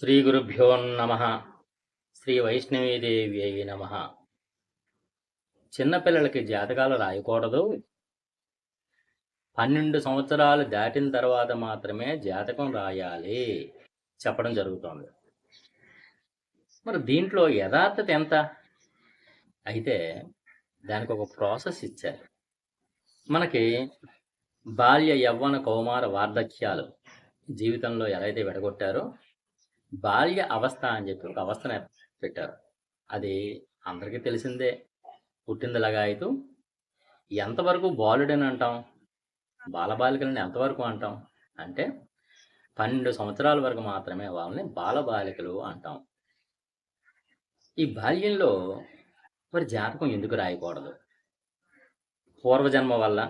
శ్రీ గురుభ్యో నమ. శ్రీ వైష్ణవీదేవి అయి నమ. చిన్నపిల్లలకి జాతకాలు రాయకూడదు. పన్నెండు సంవత్సరాలు దాటిన తర్వాత మాత్రమే జాతకం రాయాలి. చెప్పడం జరుగుతోంది. మరి దీంట్లో యథార్థత ఎంత? అయితే దానికి ఒక ప్రాసెస్ ఇచ్చారు. మనకి బాల్య యవ్వన కౌమార వార్ధక్యాలు జీవితంలో ఎలా అయితే విడగొట్టారో బాల్య అవస్థ అని చెప్పి ఒక అవస్థను పెట్టారు. అది అందరికీ తెలిసిందే. పుట్టిందిలాగా అయితే ఎంతవరకు బాలుడని అంటాం? బాలబాలికలను ఎంతవరకు అంటాం? అంటే పన్నెండు సంవత్సరాల వరకు మాత్రమే వాళ్ళని బాలబాలికలు అంటాం. ఈ బాల్యంలో మరి జాతకం ఎందుకు రాయకూడదు? పూర్వజన్మ వల్ల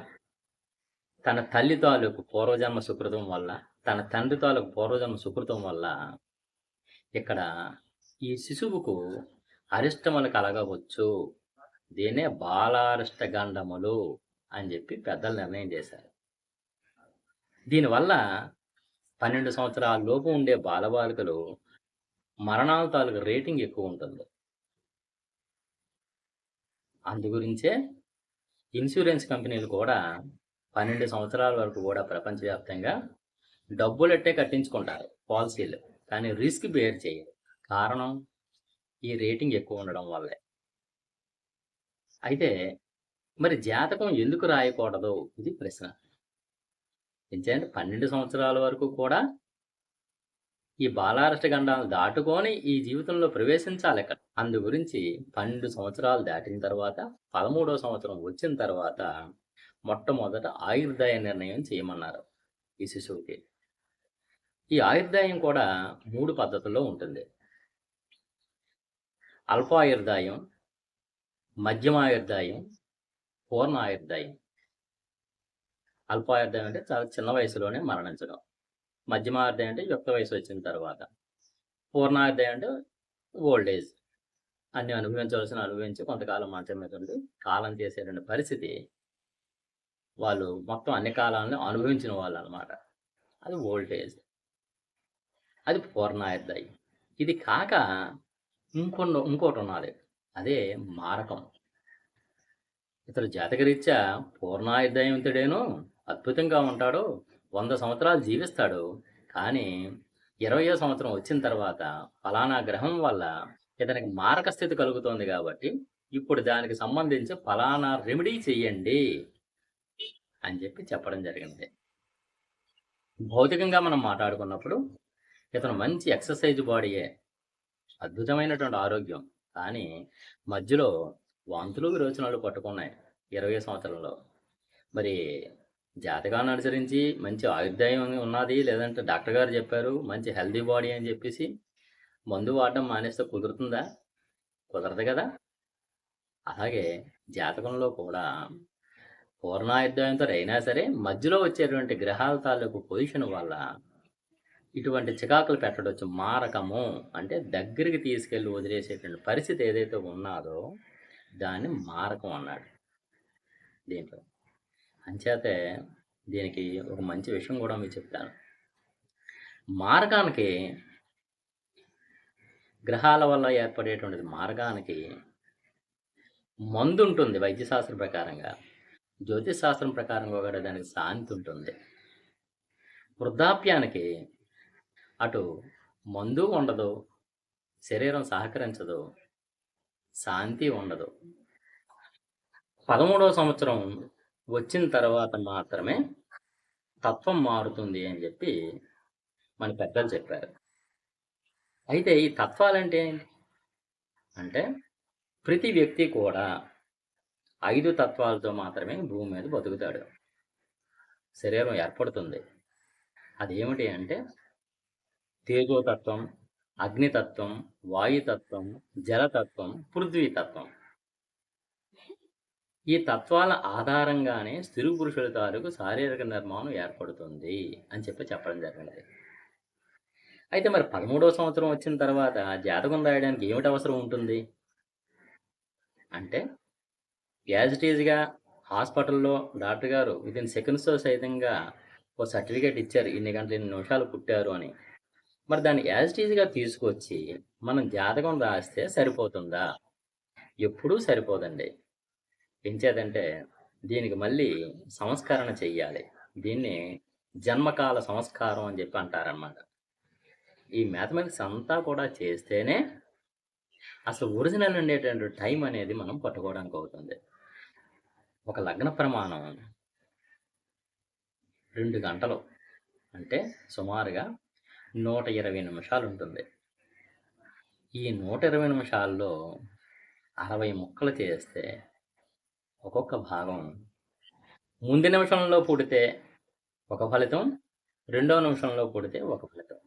తన తల్లి తాలూకు పూర్వజన్మ సుకృతం వల్ల తన తండ్రి తాలూకు పూర్వజన్మ సుకృతం వల్ల ఇక్కడ ఈ శిశువుకు అరిష్టములు కలగవచ్చు. దీనే బాలారిష్ట గండములు అని చెప్పి పెద్దలు నిర్ణయం చేశారు. దీనివల్ల పన్నెండు సంవత్సరాల లోపు ఉండే బాలబాలికలు మరణాల తాలూకు రేటింగ్ ఎక్కువ ఉంటుంది. అందుగురించే ఇన్సూరెన్స్ కంపెనీలు కూడా పన్నెండు సంవత్సరాల వరకు కూడా ప్రపంచవ్యాప్తంగా డబ్బులట్టే కట్టించుకుంటారు పాలసీలు. కానీ రిస్క్ బేర్ చేయరు. కారణం ఈ రేటింగ్ ఎక్కువ ఉండడం వల్లే. అయితే మరి జాతకం ఎందుకు రాయకూడదు? ఇది ప్రశ్న. ఎందుకంటే పన్నెండు సంవత్సరాల వరకు కూడా ఈ బాలారష్ట గండాలను దాటుకొని ఈ జీవితంలో ప్రవేశించాలి ఇక్కడ అందు గురించి పన్నెండు సంవత్సరాలు దాటిన తర్వాత పదమూడో సంవత్సరం వచ్చిన తర్వాత మొట్టమొదట ఆయుర్దాయ నిర్ణయం చేయమన్నారు ఈ శిశువుకి. ఈ ఆయుర్దాయం కూడా మూడు పద్ధతుల్లో ఉంటుంది. అల్పాయుర్దాయం మధ్యమాయుర్దాయం పూర్ణ ఆయుర్దాయం. అల్పాయుర్దాయం అంటే చాలా చిన్న వయసులోనే మరణించడం. మధ్యమాయుర్దాయం అంటే యుక్త వయసు వచ్చిన తర్వాత. పూర్ణాయుర్దాయం అంటే ఓల్డ్ ఏజ్. అన్ని అనుభవించవలసిన అనుభవించి కొంతకాలం మాత్రమే మీద ఉండి కాలం చేసేటువంటి పరిస్థితి వాళ్ళు మొత్తం అన్ని కాలాలను అనుభవించిన వాళ్ళు అనమాట అది ఓల్డ్ ఏజ్. అది పూర్ణాయుద్ధాయి. ఇది కాక ఇంకొన్న ఇంకోటి ఉన్నది అదే మారకం. ఇతడు జాతకరీత్యా పూర్ణాయుర్దాయంతుడేను అద్భుతంగా ఉంటాడు వంద సంవత్సరాలు జీవిస్తాడు కానీ ఇరవయో సంవత్సరం వచ్చిన తర్వాత ఫలానా గ్రహం వల్ల ఇతనికి మారక స్థితి కలుగుతోంది కాబట్టి ఇప్పుడు దానికి సంబంధించి ఫలానా రెమెడీ చెయ్యండి అని చెప్పి చెప్పడం జరిగింది. భౌతికంగా మనం మాట్లాడుకున్నప్పుడు ఇతను మంచి ఎక్సర్సైజ్ బాడీయే. అద్భుతమైనటువంటి ఆరోగ్యం. కానీ మధ్యలో వాంతులు విరోచనాలు పట్టుకున్నాయి ఇరవై సంవత్సరంలో. మరి జాతకాన్ని అనుసరించి మంచి ఆయుర్దాయం ఉన్నది లేదంటే డాక్టర్ గారు చెప్పారు మంచి హెల్దీ బాడీ అని చెప్పేసి మందు వాడడం మానేస్తే కుదురుతుందా? కుదరదు కదా. అలాగే జాతకంలో కూడా పూర్ణాయుర్దాయంతో అయినా సరే మధ్యలో వచ్చేటువంటి గ్రహాల తాలూకు పొజిషన్ వల్ల ఇటువంటి చికాకులు పెట్టడొచ్చు. మారకము అంటే దగ్గరికి తీసుకెళ్ళి వదిలేసేటువంటి పరిస్థితి ఏదైతే ఉన్నదో దాన్ని మారకం అన్నాడు దీంట్లో. అంచేతే దీనికి ఒక మంచి విషయం కూడా మీకు చెప్తాను. మార్గానికి గ్రహాల వల్ల ఏర్పడేటువంటిది మార్గానికి మందు ఉంటుంది వైద్యశాస్త్రం ప్రకారంగా. జ్యోతిష్ శాస్త్రం ప్రకారంగా కూడా దానికి శాంతి ఉంటుంది. వృద్ధాప్యానికి అటు మందు ఉండదు శరీరం సహకరించదు శాంతి ఉండదు. పదమూడవ సంవత్సరం వచ్చిన తర్వాత మాత్రమే తత్వం మారుతుంది అని చెప్పి మన పెద్దలు చెప్పారు. అయితే ఈ తత్వాలంటే ఏంటి? అంటే ప్రతి వ్యక్తి కూడా ఐదు తత్వాలతో మాత్రమే భూమి మీద బతుకుతాడు. శరీరం ఏర్పడుతుంది. అదేమిటి అంటే తేజోతత్వం అగ్నితత్వం వాయుతత్వం జలతత్వం పృథ్వీతత్వం. ఈ తత్వాల ఆధారంగానే స్త్రీ పురుషుల తాలూకు శారీరక నిర్మాణం ఏర్పడుతుంది అని చెప్పి చెప్పడం జరిగింది. అయితే మరి పదమూడవ సంవత్సరం వచ్చిన తర్వాత జాతకం రాయడానికి ఏమిటి అవసరం ఉంటుంది? అంటే యాజ్ ఇట్ ఈజ్గా హాస్పిటల్లో డాక్టర్ గారు విత్ ఇన్ సెకండ్స్తో సైతంగా ఓ సర్టిఫికేట్ ఇచ్చారు. ఇన్ని గంటలు ఇన్ని నిమిషాలు పుట్టారు అని. మరి దాన్ని యాజిటీజ్గా తీసుకొచ్చి మనం జాతకం రాస్తే సరిపోతుందా? ఎప్పుడూ సరిపోదండి. ఎంచేదంటే దీనికి మళ్ళీ సంస్కరణ చెయ్యాలి. దీన్ని జన్మకాల సంస్కారం అని చెప్పి అంటారనమాట. ఈ మ్యాథమెటిక్స్ అంతా కూడా చేస్తేనే అసలు ఒరిజినల్ ఉండేటువంటి టైం అనేది మనం పట్టుకోవడానికి అవుతుంది. ఒక లగ్న ప్రమాణం రెండు గంటలు అంటే సుమారుగా నూట ఇరవై నిమిషాలు ఉంటుంది ఈ 120 నిమిషాల్లో 60 ముక్కలు చేస్తే ఒక్కొక్క భాగం ముందు నిమిషంలో పుడితే ఒక ఫలితం, రెండో నిమిషంలో పుడితే ఒక ఫలితం.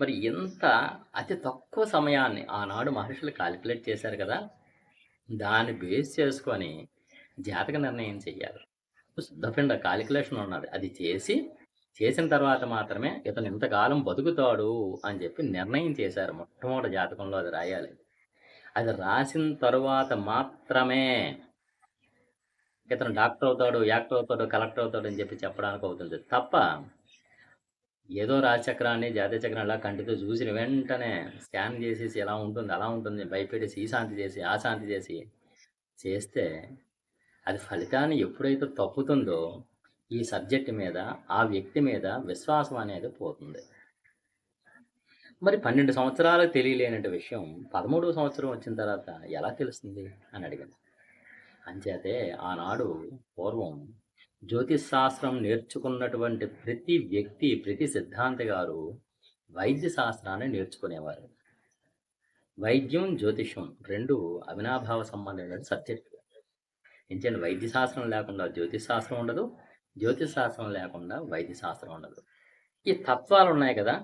మరి ఇంత అతి తక్కువ సమయాన్ని ఆనాడు మహర్షులు కాలిక్యులేట్ చేశారు కదా! దాన్ని బేస్ చేసుకొని జాతక నిర్ణయం చెయ్యాలి. శుద్ధపిండ కాలిక్యులేషన్ ఉన్నది. అది చేసి, చేసిన తర్వాత మాత్రమే ఇతను ఇంతకాలం బతుకుతాడు అని చెప్పి నిర్ణయం చేశారు. మొట్టమొదటి జాతకంలో అది రాయాలి. అది రాసిన తర్వాత మాత్రమే ఇతను డాక్టర్ అవుతాడు, యాక్టర్ అవుతాడు, కలెక్టర్ అవుతాడు అని చెప్పి చెప్పడానికి అవుతుంది. తప్ప ఏదో రాజచక్రాన్ని జాతీయ చక్రాన్ని ఇలా కంటితో చూసిన వెంటనే స్కాన్ చేసేసి ఎలా ఉంటుంది, అలా ఉంటుంది భయపెట్టేసి ఈ శాంతి చేసి, ఆ శాంతి చేసి చేస్తే అది ఫలితాన్ని ఎప్పుడైతే తప్పుతుందో ఈ సబ్జెక్ట్ మీద, ఆ వ్యక్తి మీద విశ్వాసం అనేది పోతుంది. మరి 12 సంవత్సరాలకు తెలియలేనటువంటి విషయం 13వ సంవత్సరం వచ్చిన తర్వాత ఎలా తెలుస్తుంది అని అడిగాను. అంచేతే ఆనాడు పూర్వం జ్యోతిష్ శాస్త్రం నేర్చుకున్నటువంటి ప్రతి వ్యక్తి, ప్రతి సిద్ధాంత గారు వైద్య శాస్త్రాన్ని నేర్చుకునేవారు. వైద్యం, జ్యోతిషం రెండు అవినాభావ సంబంధమైన సబ్జెక్టులు. ఎంచేత వైద్య శాస్త్రం లేకుండా జ్యోతిష్ శాస్త్రం ఉండదు. జ్యోతిష్ శాస్త్రం లేకుండా వైద్య శాస్త్రం ఉండదు. ఈ తత్వాలు ఉన్నాయి కదా!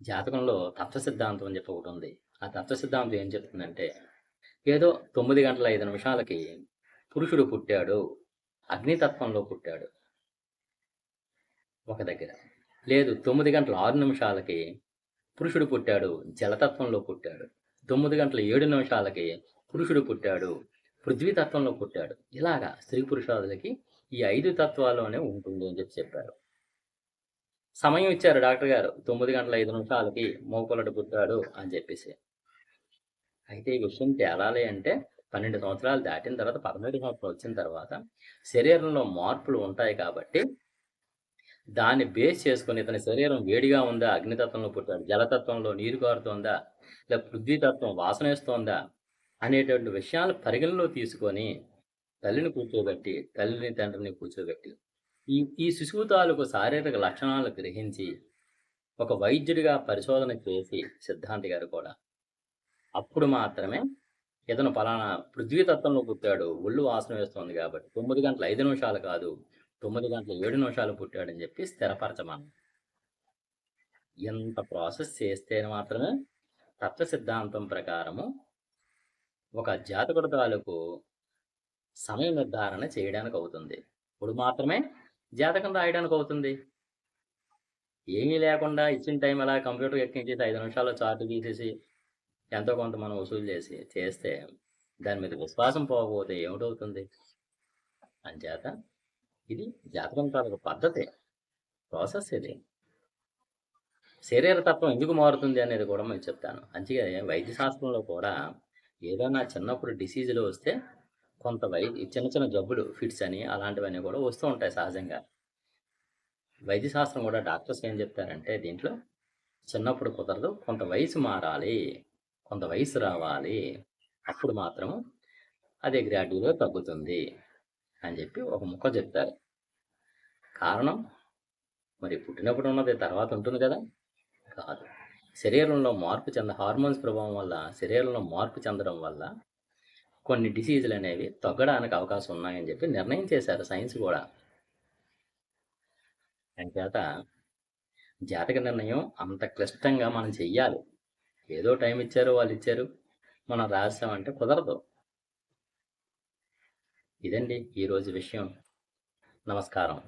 జాతకంలో తత్వ సిద్ధాంతం అని చెప్పి ఒకటి ఉంది ఆ తత్వ సిద్ధాంతం ఏం చెప్తుందంటే ఏదో తొమ్మిది గంటల ఐదు నిమిషాలకి పురుషుడు పుట్టాడు. అగ్నితత్వంలో పుట్టాడు. ఒక దగ్గర. లేదు తొమ్మిది గంటల ఆరు నిమిషాలకి పురుషుడు పుట్టాడు. జలతత్వంలో పుట్టాడు. తొమ్మిది గంటల ఏడు నిమిషాలకి పురుషుడు పుట్టాడు. పృథ్వీ తత్వంలో పుట్టాడు. ఇలాగా స్త్రీ పురుషాదులకి ఈ ఐదు తత్వాల్లోనే ఉంటుంది అని చెప్పి చెప్పారు. సమయం ఇచ్చారు డాక్టర్ గారు. తొమ్మిది గంటల ఐదు నిమిషాలకి మగపిల్లడు పుట్టాడు అని చెప్పేసి. అయితే ఈ విషయం తేలాలి అంటే 12 సంవత్సరాలు దాటిన తర్వాత 13 సంవత్సరం వచ్చిన తర్వాత శరీరంలో మార్పులు ఉంటాయి కాబట్టి దాన్ని బేస్ చేసుకుని ఇతని శరీరం వేడిగా ఉందా? అగ్నితత్వంలో పుట్టాడు. జలతత్వంలో నీరు కారుతోందా? లేదా పృథ్వీతత్వం వాసనేస్తోందా? అనేటువంటి విషయాలు పరిగణలో తీసుకొని తల్లిని కూర్చోబెట్టి, తల్లిని, తండ్రిని కూర్చోబెట్టి ఈ ఈ శిశువు తాలూకు శారీరక లక్షణాలు గ్రహించి ఒక వైద్యుడిగా పరిశోధన చేసి సిద్ధాంతి గారు కూడా అప్పుడు మాత్రమే ఇతను పలానా పృథ్వీ తత్వంలో పుట్టాడు. ఒళ్ళు వాసన వేస్తుంది కాబట్టి తొమ్మిది గంటల ఐదు నిమిషాలు కాదు. తొమ్మిది గంటల ఏడు నిమిషాలు పుట్టాడని చెప్పి స్థిరపరచమన్నాం. ఎంత ప్రాసెస్ చేస్తే మాత్రమే తత్వ సిద్ధాంతం ప్రకారము ఒక జాతకుడు తాలూకు సమయ నిర్ధారణ చేయడానికి అవుతుంది. ఇప్పుడు మాత్రమే జాతకం రాయడానికి అవుతుంది. ఏమీ లేకుండా ఇచ్చిన టైం అలా కంప్యూటర్ ఎక్కించేసి ఐదు నిమిషాల్లో చార్ట్ గీసేసి ఎంతో కొంత మనం వసూలు చేసి చేస్తే దాని మీద విశ్వాసం పోకపోతే ఏమిటవుతుంది? అంచేత ఇది జాతకం తాలూకు పద్ధతి. ప్రాసెస్ ఇది. శరీర తత్వం ఎందుకు మారుతుంది అనేది కూడా మేము చెప్తాను. అందుకే వైద్య శాస్త్రంలో కూడా ఏదైనా చిన్నప్పుడు డిసీజులు వస్తే కొంత వై చిన్న చిన్న జబ్బులు ఫిట్స్ అని అలాంటివన్నీ కూడా వస్తూ ఉంటాయి సహజంగా. వైద్య శాస్త్రం కూడా డాక్టర్స్ ఏం చెప్తారంటే దీంట్లో చిన్నప్పుడు కుదరదు. కొంత వయసు మారాలి. కొంత వయసు రావాలి. అప్పుడు మాత్రం అది గ్రాడ్యుయల్‌గా తగ్గుతుంది అని చెప్పి ఒక ముక్క చెప్తారు. కారణం మరి పుట్టినప్పుడు ఉన్నది తర్వాత ఉంటుంది కదా! కాదు. శరీరంలో మార్పు చెంద హార్మోన్స్ ప్రభావం వల్ల శరీరంలో మార్పు చెందడం వల్ల కొన్ని డిసీజులు అనేవి తగ్గడానికి అవకాశం ఉన్నాయని చెప్పి నిర్ణయం చేశారు సైన్స్ కూడా. అంచేత జాతక నిర్ణయం అంత క్లిష్టంగా మనం చెయ్యాలి. ఏదో టైం ఇచ్చారు, వాళ్ళిచ్చారు. మనం రాసామంటే కుదరదు. ఇదండి ఈరోజు విషయం. నమస్కారం.